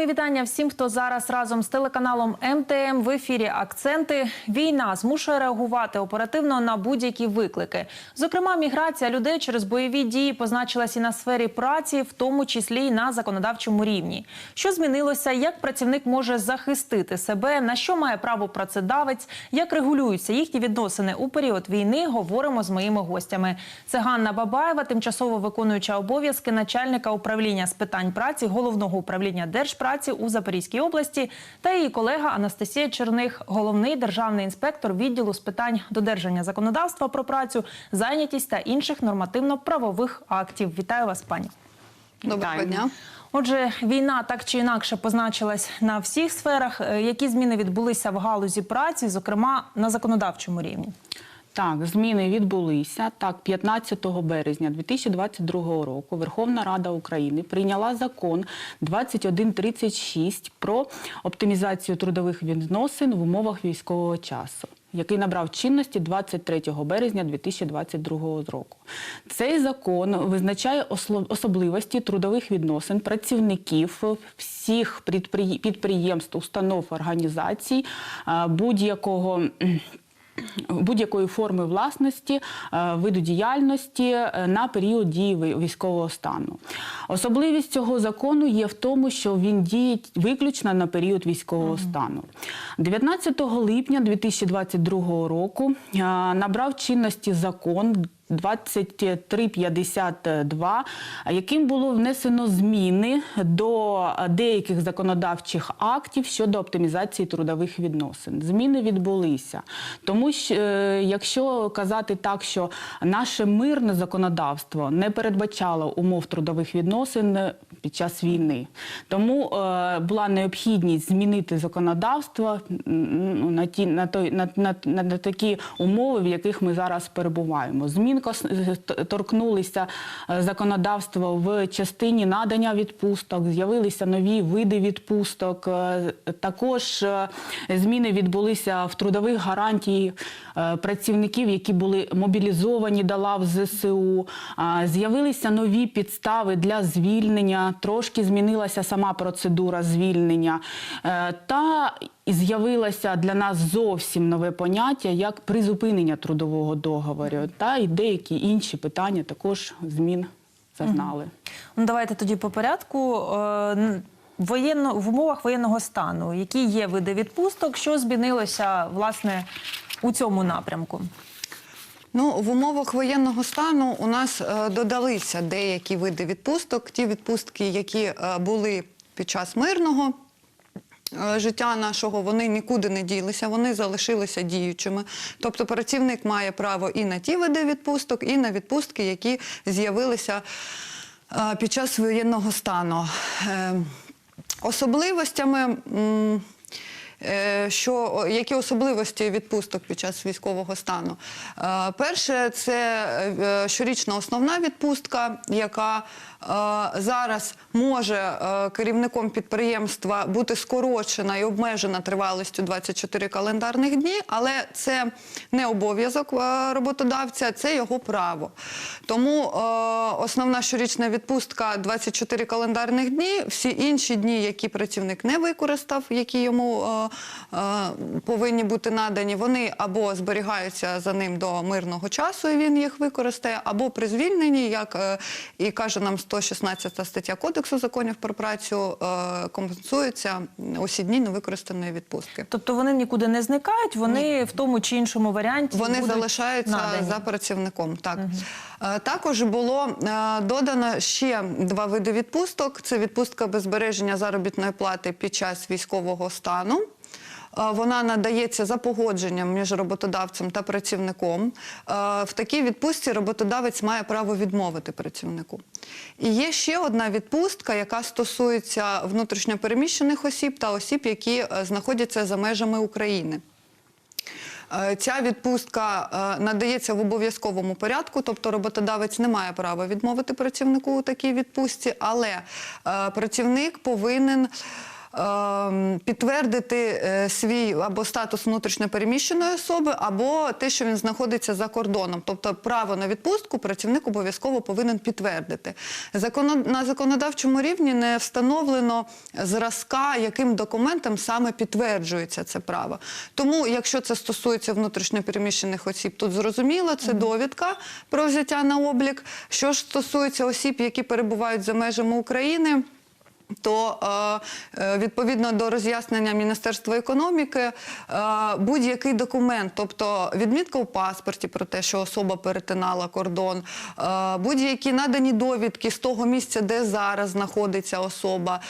Мої вітання всім, хто зараз разом з телеканалом МТМ в ефірі Акценти. Війна змушує реагувати оперативно на будь-які виклики. Зокрема, міграція людей через бойові дії позначилась і на сфері праці, в тому числі й на законодавчому рівні. Що змінилося? Як працівник може захистити себе? На що має право працедавець? Як регулюються їхні відносини у період війни? Говоримо з моїми гостями. Це Ганна Бабаєва, тимчасово виконуюча обов'язки начальника управління з питань праці головного управління Держпраці у Запорізькій області, та її колега Анастасія Черних, головний державний інспектор відділу з питань додержання законодавства про працю, зайнятість та інших нормативно-правових актів. Вітаю вас, пані. Доброго дня. Отже, війна так чи інакше позначилась на всіх сферах. Е, Які зміни відбулися в галузі праці, зокрема на законодавчому рівні? Так, зміни відбулися. Так, 15 березня 2022 року Верховна Рада України прийняла закон 2136 про оптимізацію трудових відносин в умовах військового часу. Який набрав чинності 23 березня 2022 року. Цей закон визначає особливості трудових відносин працівників всіх підприємств, установ, організацій будь-якого будь-якої форми власності, е, виду діяльності е, на період дії військового стану. Особливість цього закону є в тому, що він діє виключно на період військового стану. 19 липня 2022 року е, набрав чинності закон 2352, яким було внесено зміни до деяких законодавчих актів щодо оптимізації трудових відносин. Зміни відбулися. Тому що, е, якщо казати так, що наше мирне законодавство не передбачало умов трудових відносин під час війни, тому е, була необхідність змінити законодавство на ті на той на, на, на, такі умови, в яких ми зараз перебуваємо. Змін т- торкнулися е, законодавства в частині надання відпусток, з'явилися нові види відпусток. е, Також е, зміни відбулися в трудових гарантій е, працівників, які були мобілізовані до лав ЗСУ. З'явилися нові підстави для звільнення, трошки змінилася сама процедура звільнення. Е, Та з'явилося для нас зовсім нове поняття як призупинення трудового договору. Та і деякі інші питання також змін зазнали. Ну, давайте тоді по порядку. Е, Воєнно в умовах воєнного стану, які є види відпусток, що змінилося власне у цьому напрямку? Ну, в умовах воєнного стану у нас е, додалися деякі види відпусток. Ті відпустки, які е, були під час мирного е, життя нашого, вони нікуди не ділися, вони залишилися діючими. Тобто працівник має право і на ті види відпусток, і на відпустки, які з'явилися е, під час воєнного стану. Е, Особливостями. м, Що які особливості відпусток під час військового стану? Е, Перше, це е, щорічна основна відпустка, яка е, зараз може е, керівником підприємства бути скорочена і обмежена тривалістю 24 календарних дні, але це не обов'язок е, роботодавця, це його право. Тому е, основна щорічна відпустка 24 календарних дні. Всі інші дні, які працівник не використав, які йому е, е, повинні бути надані, вони або зберігаються за ним до мирного часу, і він їх використає, або при звільненні, як е, і каже нам 116 стаття Кодексу законів про працю, е, компенсуються усі дні невикористаної відпустки. Тобто вони нікуди не зникають, вони в тому чи іншому варіанті Вони будуть залишаються надані. за працівником. Так Е, також було е, додано ще два види відпусток: це відпустка без збереження заробітної плати під час військового стану. Е, Вона надається за погодженням між роботодавцем та працівником. Е, В такій відпустці роботодавець має право відмовити працівнику. І є ще одна відпустка, яка стосується внутрішньопереміщених осіб та осіб, які е, знаходяться за межами України. Ця відпустка надається в обов'язковому порядку, тобто роботодавець не має права відмовити працівнику у такій відпустці, але працівник повинен підтвердити е, свій або статус внутрішньопереміщеної особи, або те, що він знаходиться за кордоном. Тобто право на відпустку працівник обов'язково повинен підтвердити. На законодавчому рівні не встановлено зразка, яким документом саме підтверджується це право. Тому, якщо це стосується внутрішньопереміщених осіб, тут зрозуміло, це довідка про взяття на облік. Що ж стосується осіб, які перебувають за межами України. То е, е, відповідно до роз'яснення Міністерства економіки, е, будь-який документ, тобто відмітка у паспорті про те, що особа перетинала кордон, будь-які надані довідки з того місця, де зараз знаходиться особа,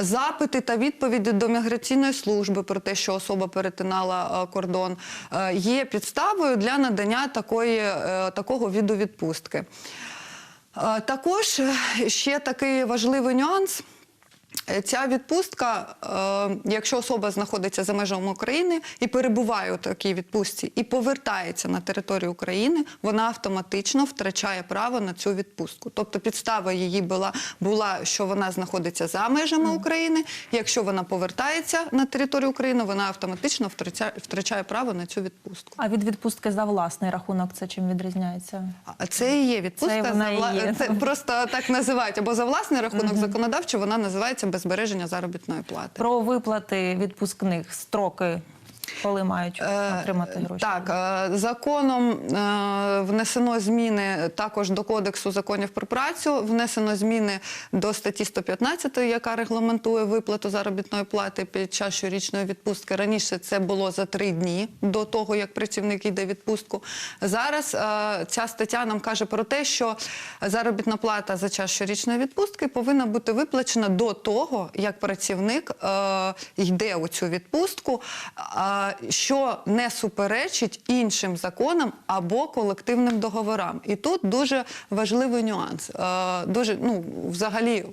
запити та відповіді до міграційної служби про те, що особа перетинала кордон, є підставою для надання такої, такого віду відпустки. Е, Також ще такий важливий нюанс. Е, Ця відпустка, е, якщо особа знаходиться за межами України і перебуває у такій відпустці і повертається на територію України, вона автоматично втрачає право на цю відпустку. Тобто підстава її була, була що вона знаходиться за межами України. Якщо вона повертається на територію України, вона автоматично втрачає, втрачає право на цю відпустку. А від відпустки за власний рахунок це чим відрізняється? А це і є відпустка. Це вона за і є. Це просто так називають або за власний рахунок законодавчо, вона називається без збереження заробітної плати. Про виплати відпускних строки, коли мають Е, отримати гроші. Так, е, законом е, внесено зміни також до Кодексу законів про працю, внесено зміни до статті 115, яка регламентує виплату заробітної плати під час щорічної відпустки. Раніше це було за три дні до того, як працівник йде відпустку. Зараз ця стаття нам каже про те, що заробітна плата за час щорічної відпустки повинна бути виплачена до того, як працівник йде у цю відпустку, а, що не суперечить іншим законам або колективним договорам. І тут дуже важливий нюанс. Дуже, ну, взагалі.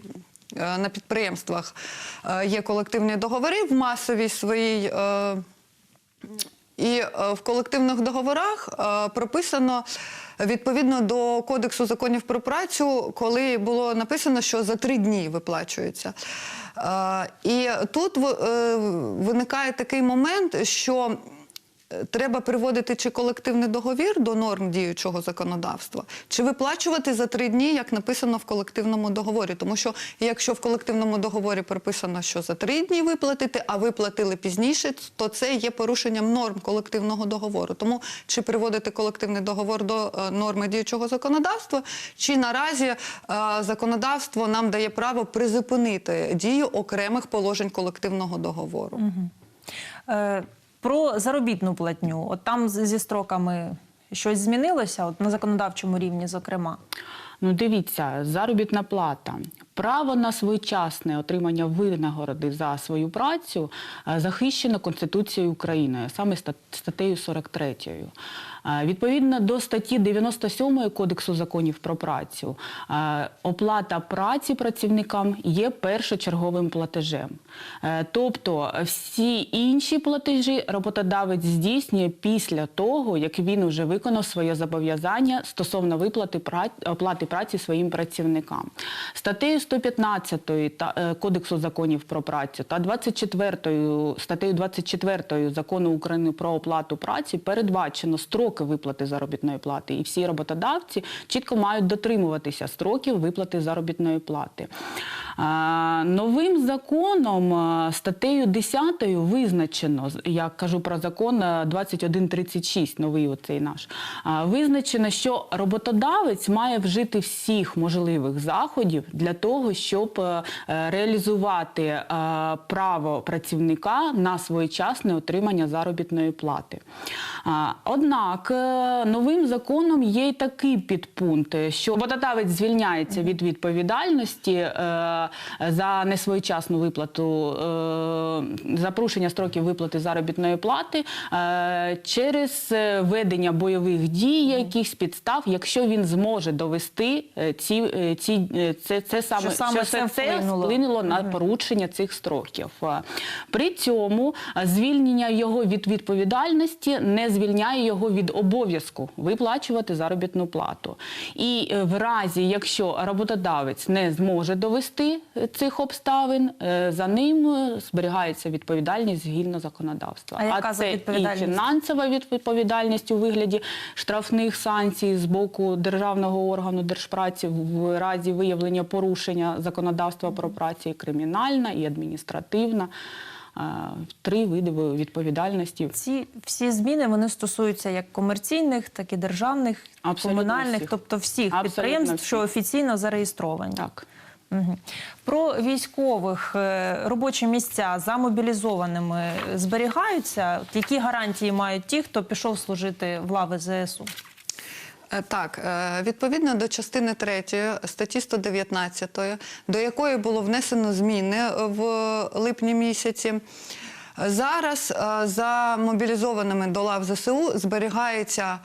е, На підприємствах е, є колективні договори в масовій своїй е, і е, в колективних договорах е, прописано відповідно до Кодексу законів про працю, коли було написано, що за три дні виплачується. Е, І тут виникає такий момент, що треба приводити чи колективний договір до норм діючого законодавства, чи виплачувати за три дні, як написано в колективному договорі. Тому що якщо в колективному договорі прописано, що за три дні виплатити, а виплатили пізніше, то це є порушенням норм колективного договору. Тому чи приводити колективний договор до е, норми діючого законодавства, чи наразі е, законодавство нам дає право призупинити дію окремих положень колективного договору. Е, Про заробітну платню. От там зі строками щось змінилося, от на законодавчому рівні, зокрема. Ну, дивіться, заробітна плата. Право на своєчасне отримання винагороди за свою працю е, захищено Конституцією України, саме статтею 43. Е, Відповідно до статті 97 Кодексу законів про працю, е, оплата праці працівникам є першочерговим платежем. Тобто всі інші платежі роботодавець здійснює після того, як він вже виконав своє зобов'язання стосовно виплати оплати праці своїм працівникам. Статтею 115 та, е, Кодексу законів про працю та 24 статтею 24 Закону України про оплату праці передбачено строки виплати заробітної плати, і всі роботодавці чітко мають дотримуватися строків виплати заробітної плати. Новим законом статтею 10 визначено, я кажу про закон 2136, новий оцей наш, визначено, що роботодавець має вжити всіх можливих заходів для того, щоб е, реалізувати е, право працівника на своєчасне отримання заробітної плати. Однак е, новим законом є й такий підпункт, що роботодавець звільняється від відповідальності за несвоєчасну виплату, за порушення строків виплати заробітної плати через ведення бойових дій, якихось підстав, якщо він зможе довести ці, ці це, це саме Що саме що це вплинуло. вплинуло на порушення цих строків. Е, При цьому е, звільнення його від відповідальності не звільняє його від обов'язку виплачувати заробітну плату. І е, в разі, якщо роботодавець не зможе довести цих обставин е, за ним е, зберігається відповідальність згідно законодавства. А яка це і фінансова відповідальність у вигляді штрафних санкцій з боку державного органу держпраці в разі виявлення порушення законодавства про працю, і кримінальна, і адміністративна. Е, Три види відповідальності. Ці всі зміни вони стосуються як комерційних, так і державних, Абсолютно комунальних, всіх. тобто всіх Абсолютно підприємств, всіх. що офіційно зареєстровані. Так. Про військових е, робочі місця за мобілізованими зберігаються. Які гарантії мають ті, хто пішов служити в лави ЗСУ? Е, Так, е, відповідно до частини 3 статті 119, до якої було внесено зміни в липні місяці. Зараз е, за мобілізованими до лав ЗСУ зберігається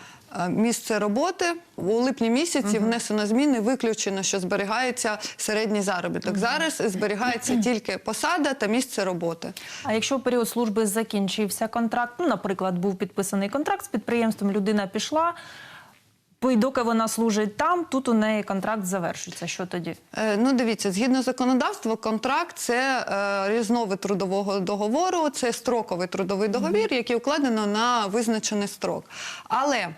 місце роботи. У липні місяці внесено зміни, виключено, що зберігається середній заробіток. Зараз зберігається тільки посада та місце роботи. А якщо період служби закінчився контракт, ну, наприклад, був підписаний контракт з підприємством, людина пішла, й доки вона служить там, тут у неї контракт завершується. Що тоді? Е, Ну, дивіться, згідно законодавства, контракт це е, різновид трудового договору, це строковий трудовий договір, який укладено на визначений строк. Але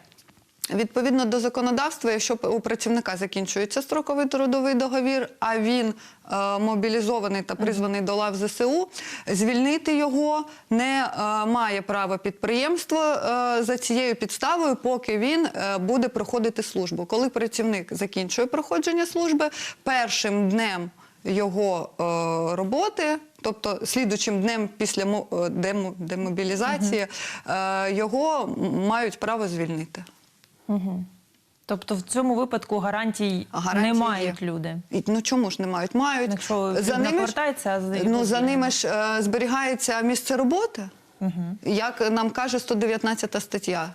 Відповідно до законодавства, якщо у працівника закінчується строковий трудовий договір, а він е, мобілізований та призваний до лав ЗСУ, звільнити його не е, має права підприємство е, за цією підставою, поки він е, буде проходити службу. Коли працівник закінчує проходження служби, першим днем його е, роботи. Тобто, слідучим днем після е, демо- демобілізації е, його мають право звільнити. Тобто в цьому випадку гарантій Гарантії не є. мають люди. І, ну чому ж не мають? Мають. Якщо людина ними ж- повертається, а за- ну, за ними ж е, зберігається місце роботи, як нам каже 119 стаття.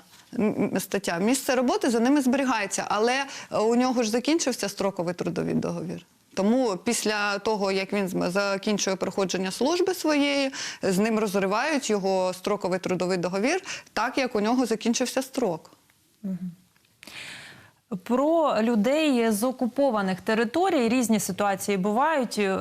Стаття. Місце роботи за ними зберігається, але е, у нього ж закінчився строковий трудовий договір. Тому після того, як він закінчує проходження служби своєї, з ним розривають його строковий трудовий договір, так як у нього закінчився строк. Про людей з окупованих територій різні ситуації бувають. Е,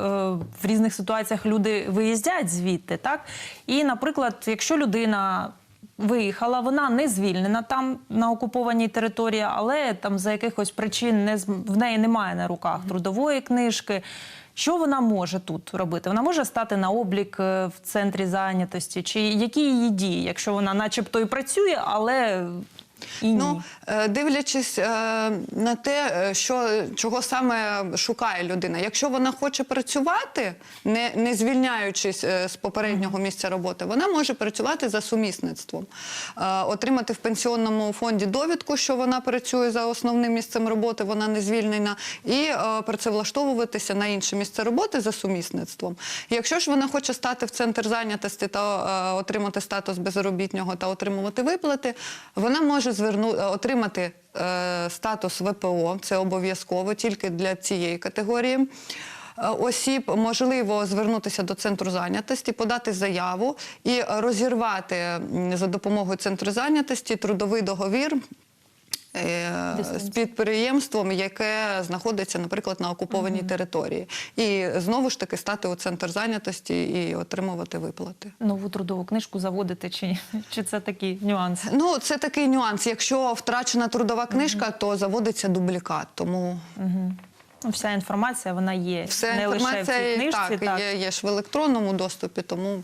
В різних ситуаціях люди виїздять звідти, так? І, наприклад, якщо людина виїхала, вона не звільнена там на окупованій території, але там за якихось причин не в неї немає на руках трудової книжки. Що вона може тут робити? Вона може стати на облік е, в центрі зайнятості? Чи які її дії, якщо вона начебто і працює, але і ні? Ну, е, дивлячись е, на те, е, що, чого саме шукає людина. Якщо вона хоче працювати, не, не звільняючись з попереднього місця роботи, вона може працювати за сумісництвом, отримати в пенсіонному фонді довідку, що вона працює за основним місцем роботи, вона не звільнена, і працевлаштовуватися на інше місце роботи за сумісництвом. Якщо ж вона хоче стати в центр зайнятості та отримати статус безробітнього та отримувати виплати, вона може зверну, е, отримати е, статус ВПО, це обов'язково тільки для цієї категорії. е, Осіб можливо звернутися до центру зайнятості, подати заяву і розірвати за допомогою центру зайнятості трудовий договір. З підприємством, яке знаходиться, наприклад, на окупованій території, і знову ж таки стати у центр зайнятості і отримувати виплати. нову трудову книжку заводити, чи, чи це такі нюанси? Ну, це такий нюанс. Якщо втрачена трудова книжка, то заводиться дублікат. Тому Ну, Вся інформація вона є вся не лише в інформація цій книжці. так, так. Є, є ж в електронному доступі, тому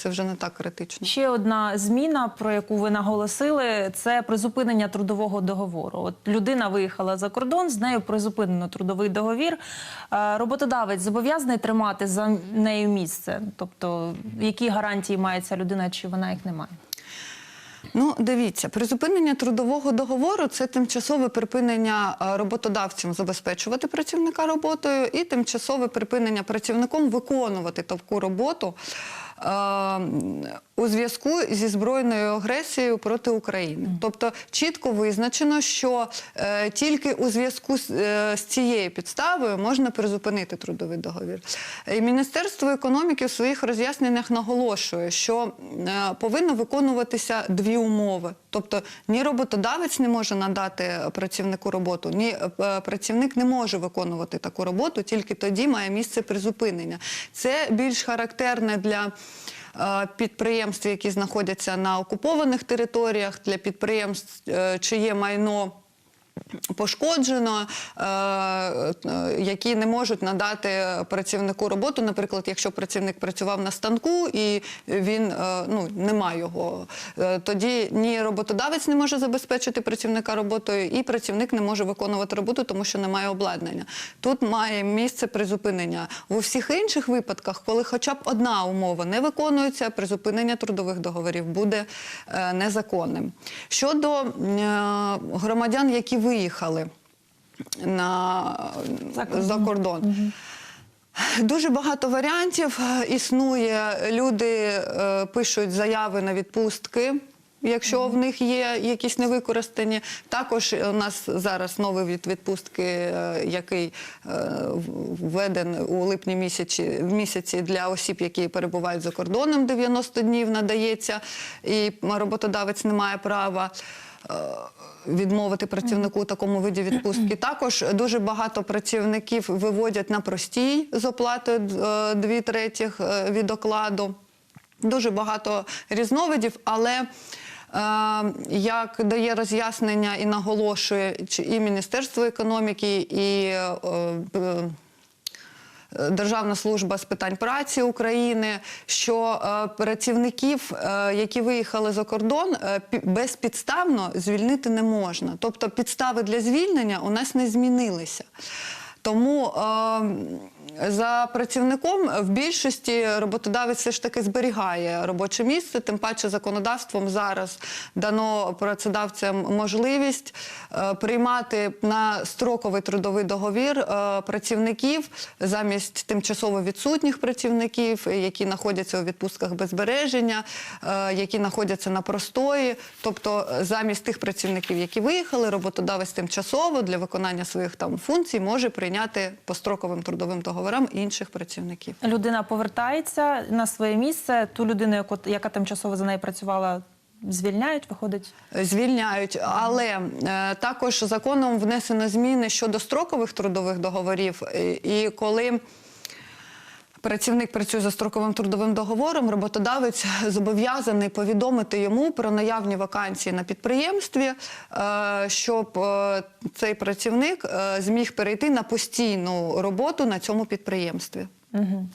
це вже не так критично. Ще одна зміна, про яку ви наголосили, це призупинення трудового договору. От людина виїхала за кордон, з нею призупинено трудовий договір. Е, Роботодавець зобов'язаний тримати за нею місце. Тобто, які гарантії має ця людина, чи вона їх не має? Ну, дивіться, призупинення трудового договору це тимчасове припинення е, роботодавцям забезпечувати працівника роботою і тимчасове припинення працівником виконувати таку роботу. У зв'язку зі збройною агресією проти України. Тобто чітко визначено, що е, тільки у зв'язку з, е, з цією підставою можна призупинити трудовий договір. І Міністерство економіки в своїх роз'ясненнях наголошує, що е, повинно виконуватися дві умови. Тобто ні роботодавець не може надати працівнику роботу, ні працівник не може виконувати таку роботу, тільки тоді має місце призупинення. Це більш характерне для підприємств, які знаходяться на окупованих територіях, для підприємств, е, чиє майно пошкоджено, е, е, які не можуть надати працівнику роботу. Наприклад, якщо працівник працював на станку і він е, ну, нема його, тоді ні роботодавець не може забезпечити працівника роботою, і працівник не може виконувати роботу, тому що немає обладнання. Тут має місце призупинення. У всіх інших випадках, коли хоча б одна умова не виконується, призупинення трудових договорів буде незаконним. Щодо громадян, які виїхали на, За кордон. за кордон. Дуже багато варіантів існує. Люди е, пишуть заяви на відпустки. Якщо в них є якісь невикористані, також у нас зараз новий від відпустки, е, який е, введен у липні місяці, в місяці для осіб, які перебувають за кордоном, 90 днів надається, і роботодавець не має права відмовити працівнику у такому виді відпустки. Також дуже багато працівників виводять на простій з оплатою е, дві третіх е, від окладу. Дуже багато різновидів, але е, як дає роз'яснення і наголошує і Міністерство економіки, і е, е, Державна служба з питань праці України, що е, працівників, е, які виїхали за кордон, е, безпідставно звільнити не можна. Тобто підстави для звільнення у нас не змінилися. Тому е, за працівником в більшості роботодавець все ж таки зберігає робоче місце, тим паче законодавством зараз дано працедавцям можливість е, приймати на строковий трудовий договір е, працівників замість тимчасово відсутніх працівників, які знаходяться у відпустках без збереження, е, які знаходяться на простої. Тобто замість тих працівників, які виїхали, роботодавець тимчасово для виконання своїх там функцій може прийняти по строковим трудовим договорам інших працівників. Людина повертається на своє місце. Ту людину, яку- яка тимчасово за нею працювала, звільняють, виходить. Звільняють, але е, також законом внесено зміни щодо строкових трудових договорів. І, і коли працівник працює за строковим трудовим договором, роботодавець зобов'язаний повідомити йому про наявні вакансії на підприємстві, е, щоб е, цей працівник е, зміг перейти на постійну роботу на цьому підприємстві. Угу.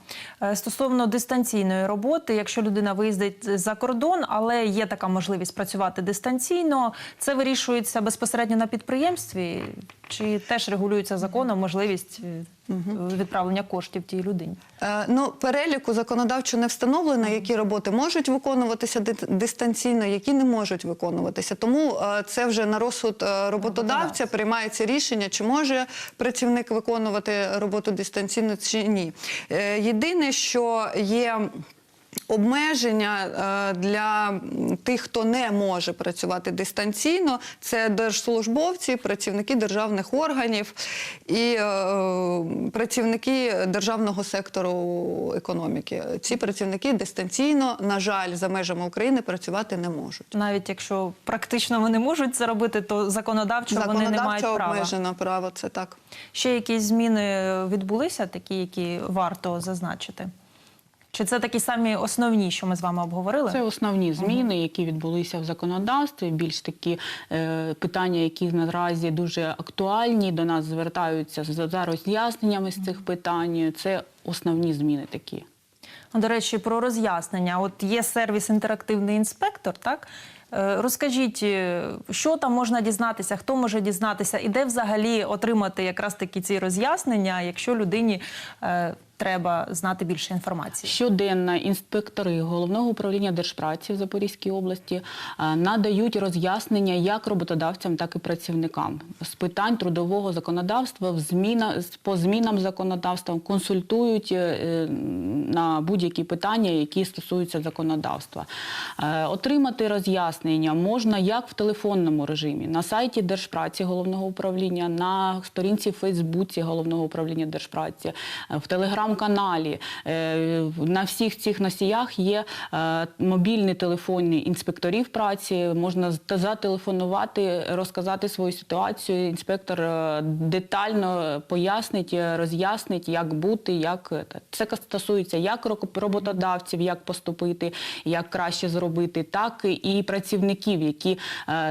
Стосовно дистанційної роботи, якщо людина виїздить за кордон, але є така можливість працювати дистанційно, це вирішується безпосередньо на підприємстві, чи теж регулюється законом можливість відправлення коштів тій людині? Е, Ну, переліку законодавчо не встановлено, які роботи можуть виконуватися дистанційно, які не можуть виконуватися. Тому е, це вже на розсуд е, роботодавця приймається рішення, чи може працівник виконувати роботу дистанційно чи ні. Єдине, що є. Обмеження е, для тих, хто не може працювати дистанційно, це держслужбовці, працівники державних органів і е, працівники державного сектору економіки. Ці працівники дистанційно, на жаль, за межами України працювати не можуть. Навіть якщо практично вони можуть це робити, то законодавчо вони не мають Законодавчо права. обмежено право, це так. Ще якісь зміни відбулися, такі, які варто зазначити? Чи це такі самі основні, що ми з вами обговорили? Це основні зміни, які відбулися в законодавстві. Більш такі е, питання, які наразі дуже актуальні, до нас звертаються за, роз'ясненнями з цих питань. Це основні зміни такі. До речі, про роз'яснення. От є сервіс інтерактивний інспектор, так? Е, Розкажіть, е, що там можна дізнатися, хто може дізнатися, і де взагалі отримати якраз такі ці роз'яснення, якщо людині е, треба знати більше інформації? Щоденно інспектори головного управління держпраці в Запорізькій області е, надають роз'яснення як роботодавцям, так і працівникам з питань трудового законодавства, в зміна по змінам законодавства, консультують е, на будь-які питання, які стосуються законодавства. Е, Отримати роз'яснення можна як в телефонному режимі на сайті Держпраці головного управління, на сторінці в Фейсбуці головного управління Держпраці, в телеграм-каналі. Е, На всіх цих носіях є е, мобільні телефони інспекторів праці. Можна зателефонувати, розказати свою ситуацію. Інспектор е, детально пояснить, роз'яснить, як бути, як це стосується як роботодавців, як поступити, як краще зробити, так і працівників, які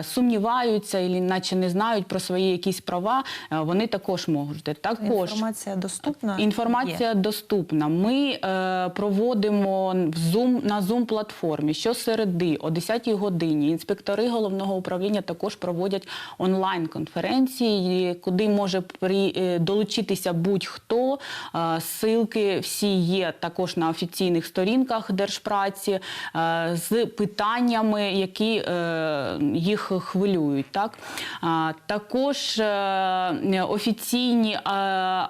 сумніваються і наче не знають про свої якісь права. Вони також можуть. Також Інформація доступна? Інформація Є. доступна. Ми е, проводимо в Zoom, на Zoom платформі щосереди о 10-й годині. Інспектори головного управління також проводять онлайн-конференції, куди може при, е, долучитися будь-хто. Е, Ссылки всі є також на офіційних сторінках держпраці е, з питаннями, які е, їх хвилюють. Так? А, Також е, офіційні е, е,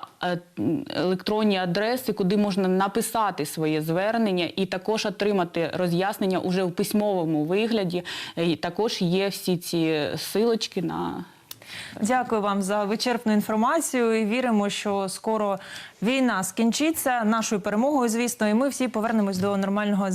електронні адреси, куди можна написати своє звернення і також отримати роз'яснення уже в письмовому вигляді. Е, І також є всі ці силочки на Дякую вам за вичерпну інформацію. І віримо, що скоро війна скінчиться нашою перемогою, звісно, і ми всі повернемось до нормального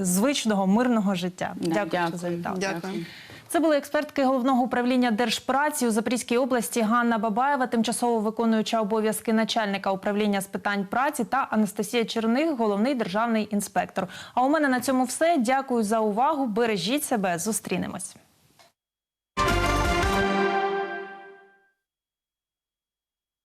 звичного мирного життя. Да, Дякую, що завітали. Дякую. Це були експертки головного управління Держпраці у Запорізькій області Ганна Бабаєва, тимчасово виконуюча обов'язки начальника управління з питань праці та Анастасія Черних, головний державний інспектор. А у мене на цьому все. Дякую за увагу. Бережіть себе. Зустрінемось.